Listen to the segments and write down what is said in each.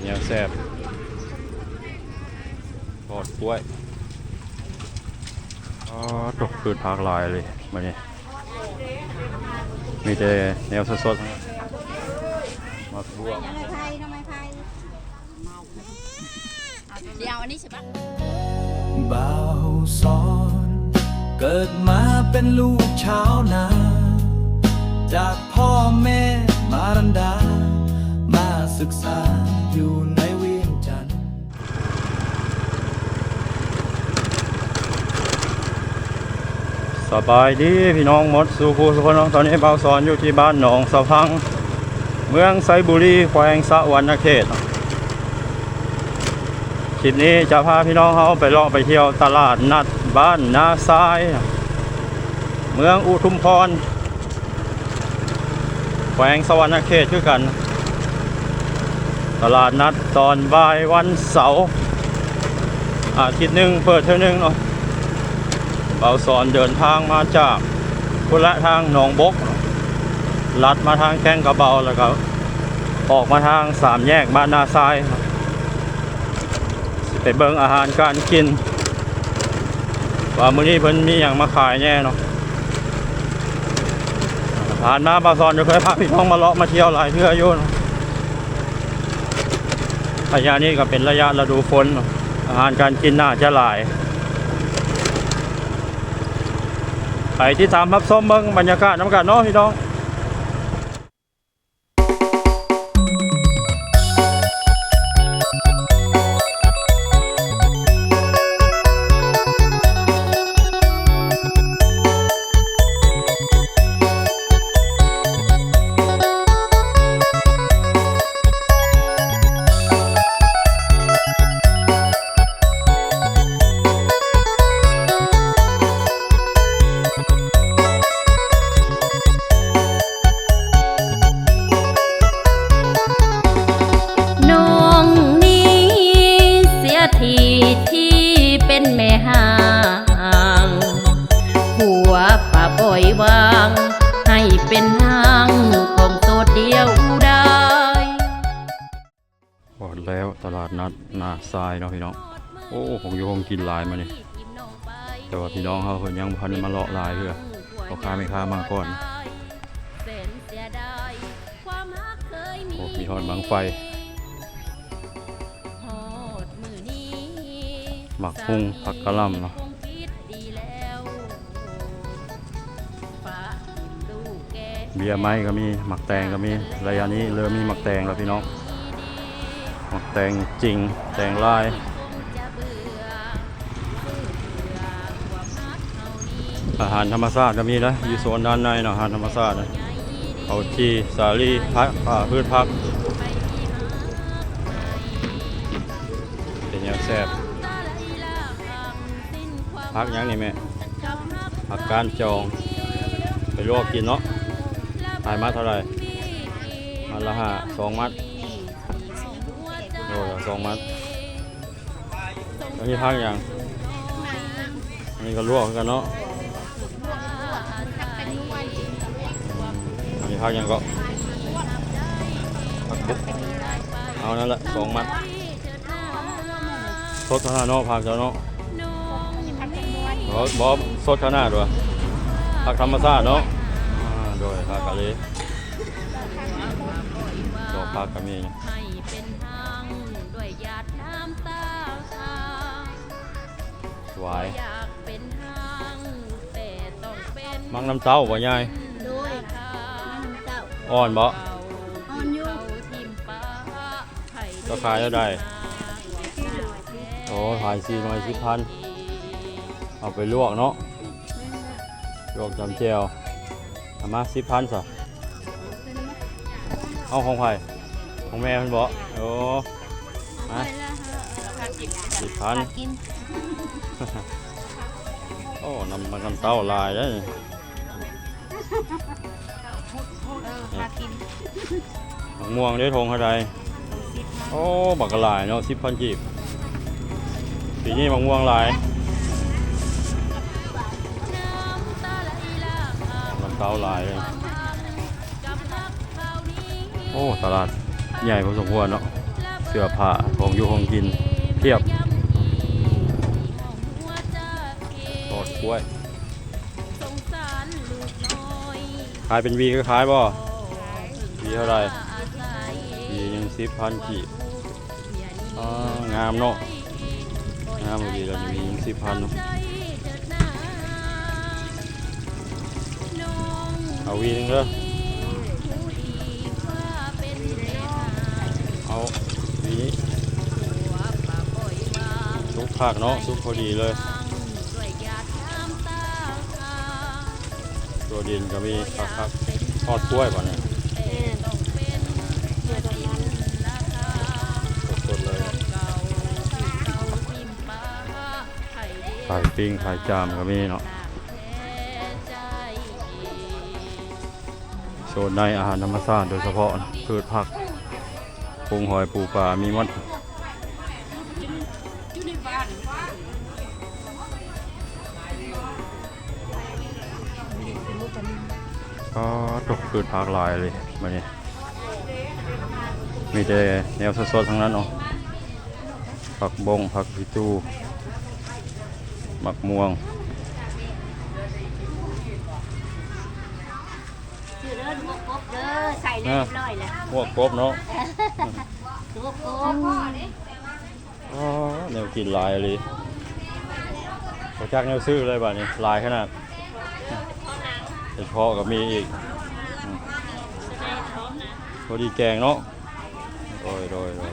เป็นยังแซ่บทอดกล้วยอ๋อตกพืชผักหลายเลยมาเนี่ยมีแต่แนวสดๆทั้งนั้นมาทั่วทำไมไทยทำไมไทยเดี๋ยวอันนี้ใช่ปะบ่าวสอนเกิดมาเป็นลูกชาวนา จากพ่อแม่มารันดามา ศึกษาอยู่ในเวียงจันทร์สบายดีพี่น้องหมดสู่คูสุขน้องตอนนี้เบาสอนอยู่ที่บ้านหนองสะพัง เมืองไซบุรีแขวงสะวรรณเขตคลิปนี้จะพาพี่น้องเขาไปลาะไปเที่ยวตลาดนัดบ้านนาทราย เมืองอุทุมพรแขวงสวรรณเขตคือกัน ตลาดนัดตอนบ่ายวันเสาร์อาทิตย์หนึ่งเปิดเท่านึงเนาะเบาสอนเดินทางมาจากพุละทางหนองบก ลัดมาทางแข้งกระเบาแล้วก็ออกมาทางสามแยกบ้านนาทรายไปเบิ่งอาหารการกิน ว่ามื้อนี้เพิ่นมีหยังมาขายแน่เนาะผ่านมาบาซอนจะเคยพาพี่น้องมาเลาะมาเที่ยวหลายเทื่ออยู่เนาะ ระยะนี้ก็เป็นระยะฤดูฝนอาหารการกินน่าจะหลายไปที่ตามรับส้มเบิ้งบรรยากาศน้ำกันเนาะพี่น้อง วป่าบ่อยวาง ให้เป็นทางของโสดเดียวได้หมดแล้วตลาดนัดนาทรายเนาะพี่น้อง โอ้ผมอยู่คงกินหลายมาเนี่แต่ว่าพี่น้องเขาเพิ่นยังพันมาเลาะหลายเพื่อเอาค้าไม่ค้ามาก่อนแสนเสียดายความรักเคยมีโอ้มีทอดบังไฟหมักหุ้งผักกะหล่ำเนาะ เบียร์ไม้ก็มีหมักแตงก็มีระยะนี้เริ่มมีหมักแตงแล้วพี่น้องหมักแตงจริงแตงลายอามรักเท่านี้อาหารธรรมชาติก็มีนะอยู่โซนด้านในเนาะอาหารธรรมชาตินะเอาชีสาลีพักพืชพักเป็นยังแซ่บพักยังนี่แม่ผักการจองไปลวกกินเนาะายมัดเท่าไหร่มัดละห้าสองมัดโอ้ยสองมัดแล้วนี่พักอย่างอันนี้ก็ลวกเหมือนกันเนาะอันนี้พักอย่างก็พักบุกเอานั่นแหละสองมัดสดขนาดเนาะผักเจ้าเนาะพักเป็นนวลบอบอบสดขนาดด้วยผักธรรมชาติเนาะ อ่าโดยผักกะเลยดอกผักก็มีให้เป็นทางด้วยหยาดน้ำตาสวายอยากเป็นทางแต่ต้องเป็นมังน้ำเต้าบ่ยายด้วยน้ำเต้าอ่อนบ่อ่อนอยู่ทิมป้าไผ่ก็ขายแล้วได้โอ้ขายสี่หน่อยสิบพันเอาไปลวกเนาะลวกจำเจียว เอามาสิบพันสะเอาของไผ่ของแม่มันบ่โอ้มาสิบพันกินโอ้นำมันกันเต้าลายได้วนี่พากินมะม่วงได้ทงเท่าไรโอ้บักกะหลายเนาะสิบพันกีบปีนี้มะม่วงหลาย ลำเต้าหลายเลยโอ้ ตลาดใหญ่พอสมควรเนาะ เสื้อผ้าของอยู่ของกินเพียบทอดกล้วยสงสารลูกน้อยขายเป็นวีก็ขายบ่ขอวีเท่าไหร่อาศัยวียังสิบพันกีบอ๋องามเนาะงามดีแล้ววียังสิบพันเนาะ เอาวีหนึงเด้อผู้ดีว่าเป็นแม่หาเอาวีนี้หัวป่าปล่อยวางซุปผักเนาะซุปพอดีเลยด้วยหยาดน้ำตาคาตัวดินก็มีผักผักทอดกล้วยป่ะเนี่ยต้องเป็นเมื่อตรงนั้นราคาสดๆเลยเก่าที่เขาทิมป้าไข่เด็ไข่ปิ้งไข่จามก็มีเนาะ โซนในอาหารธรรมชาติโดยเฉพาะพืชผักปรุงหอยปูปลามีหมดก็ตกพืชผักหลายเลยมาเนี่ยมีแต่แนวสดๆทั้งนั้นเนาะผักบงผักพิจูหมักม่วง ชื่อเด้อลูกกบ เด้อใส่เรียบร้อยแล้วพวกกบเนาะลูกกบอ๋อแนวกินหลายเลยพอจักแนวซื้อเลยบ้านี้หลายขนาดเห็ดเพาะก็มีอีกอืมพอดีแกงเนาะโดยโดยโดย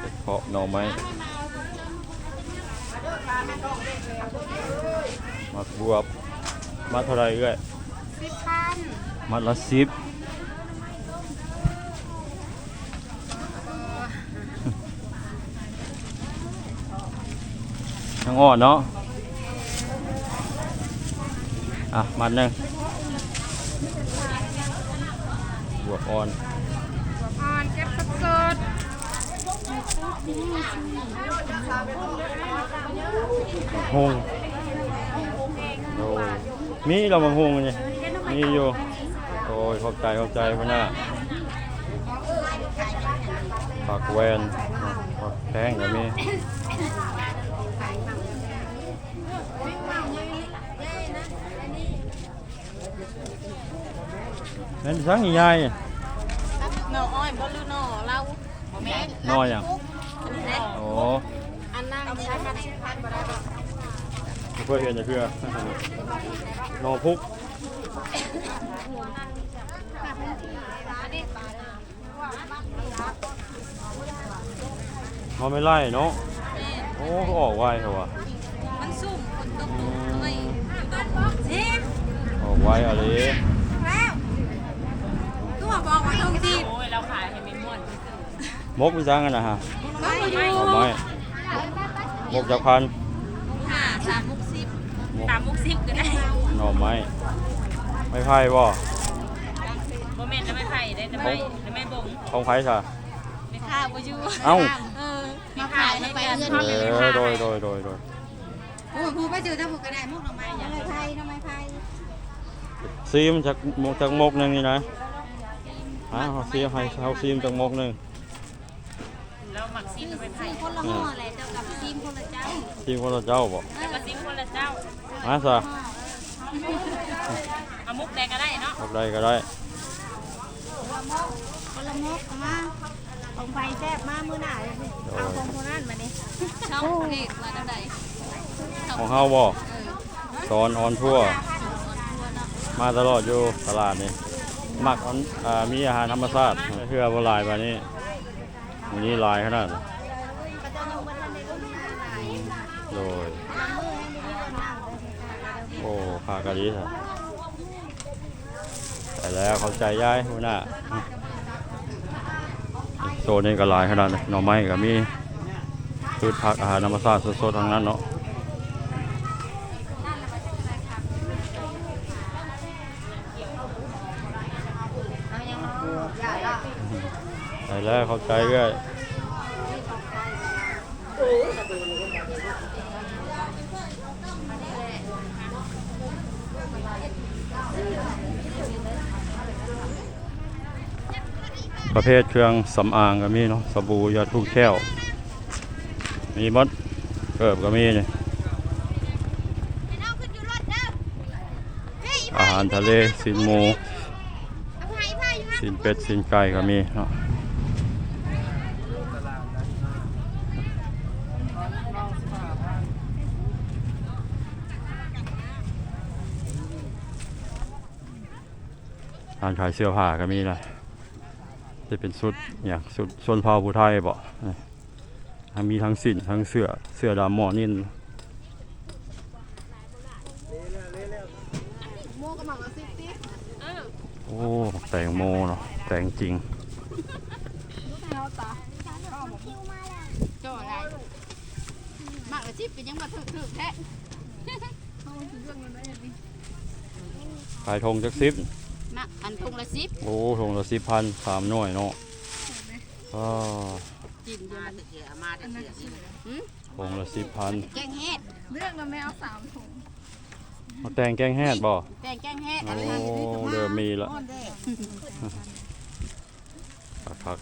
เห็ดเพาะหน่อไม้มักบวบมัดเท่าไรเอ้ยสิบพัน มัดละสิบยังอ่อนเนาะ อะ มัดหนึ่งบวกอ่อนอ่อนเก็บสดสดหงโอ้ยมีเรามาหงนี่มีอยู่โอ้ ยขอบใจขอบใจพ่อหน้าผักแวนผักแป้งก็มีนั่นทั้งใหญ่หน่ออ้อยบ่ลือหน่อเราแม่น้อยอะโอ้อันนั้นใช้พันสิบพันบ่ได้บ่เพื่อเห็นจะเพื่อนอพุก เขาไม่ไล่เนาะ โอ้เขาออกไวเหรอวะมันสุ่มคนตกไม่สิบออกไวอะไรแล้วตัวบอกว่าต้องสิบมกมีจังกันนะฮะไม่อยู่เอาไม้มกจากพันห้าสามมุกสิบมกสามมุกสิบก็ได้หน่อไม้ไม่ไพ่บ่โมเมนต์แล้วไม่ไผ่ได้แต่ไม่แต่ไม่บ่งของไผ่ค่ะไม่ฆ่าบ่อยู่เอ้าเออ มาขายให้กันเออโดยโดยโดยโดยโอ้ผู้ไปเจอถ้าผู้ก็ได้มุกทำไมยังไม่ไผ่ทำไมไผ่ซีมจากมกจากมกหนึ่งนี่นะอ่าเอาซีมให้เอาซีมจากมกหนึ่งแล้วหมักซิมทำไมไผ่คนละห่ออะไรเจ้ากับซิมคนละเจ้าซีมคนละเจ้าบ่แล้วก็ซิมคนละเจ้ามาซะเอามุกแดงก็ได้เนาะออกได้ก็ได้คนละมุกเอามา ของไฟแซ่บมากมื้อหน้าเลยนี่เอาของคนนั้นมานี่ช่องเพจมาเท่าไหร่ของเฮาบ่สอนออนทั่ว มาตลอดอยู่ตลาดนี่มักออนอ่ามีอาหารธรรมชาติเพื่อบ่หลายบานี้วันนี้หลายขนาดโดยโอ้ขากะดีซะไปแล้วเข้าใจย้ายหัวหน้า โตนนี้ก็หลายขนาดเลยหน่อไม้ก็มีพืชผักอาหารธรรมชาติสดๆทั้งนั้นเนาะไปแล้วเข้าใจก็ ประเภทเครื่องสำอางก็มีเนาะสบู่ยาทุกแก้ว มีหมดเกิบก็มีนี่เอาขึ้นอยู่รถเด้อเฮ้ยอาหารทะเลสินหมูเอาไผ่ไผ่อยู่นะสินเป็ดสินไก่ก็มีเนาะร้านขายเสื้อผ้าก็มีเลย จะเป็นชุดอย่างชุดชนเผ่าผู้ไทยบ่มีทั้งสินทั้งเสื้อเสื้อดำหมอนิ่นโมกับหมักละสิบปีโอ้แตงโมเนาะแตงจริงเอาตาจ่อะไรหมักละสิบเป็นยังมาถึกถึกแท้ขายธงจักสิบ มักอันทุงละสิบโอ้ธงละสิบพันสามหน่วยเนาะอ้ากินมาเถื่อมาเถื่อธงละสิบพันแกงเฮ็ดเรื่องแล้วไม่เอาสามถุงเอาแตงแกงแฮดบ่แกงแกงเฮ็ดโอ้อันนี้เริ่มมีละอ่อนเด้คัก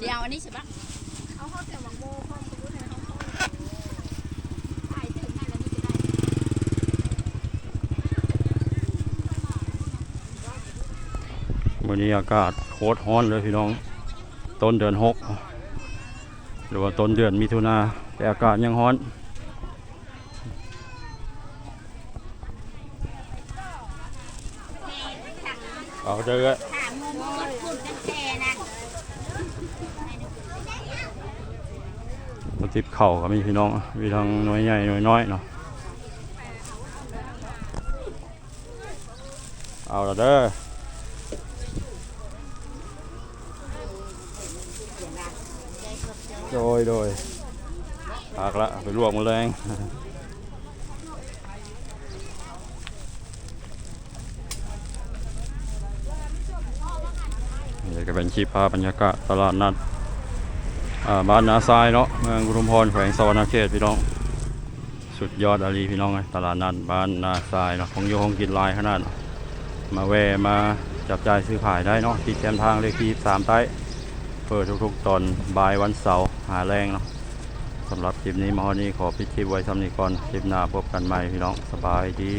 เดี๋ยวอันนี้ใช่ปะเอาข้าวเสียบางโมข้าวซื้อให้เขา ถ่ายถึงให้แล้วนี่จะได้ ๆ วันนี้อากาศโคตรร้อนเลยพี่น้อง ต้นเดือนหกหรือว่าต้นเดือนมิถุนาแต่อากาศยังร้อนเอาเจอกันะมาติบเข่าก็มีพี่น้อง มีทั้งน้อยใหญ่น้อยน้อยเนาะ เอาละเด้อ โด ยโดยปากละไปลวกมันแรงนี่ก็เป็นคลิปภาพบรรยากาศตลาดนัดบ้านนาทรายเนาะเมืองอุทุมพรแขวงสวรรณเขตพี่น้อง สุดยอดอาลีพี่น้องเลยตลาดนัดบ้านนาทรายเนาะของโยของกินลายขนาดมาแวะมาจับจ่ายซื้อขายได้เนาะติดแคมทางเลขที่สามใต้ ปิดทุกๆ ตอนบ่ายวันเสาร์หาแรงเนาะสำหรับคลิปนี้มาวันนี้ขอปิดคลิปไว้สำนีก่อนคลิปหน้าพบกันใหม่พี่น้องสบายดี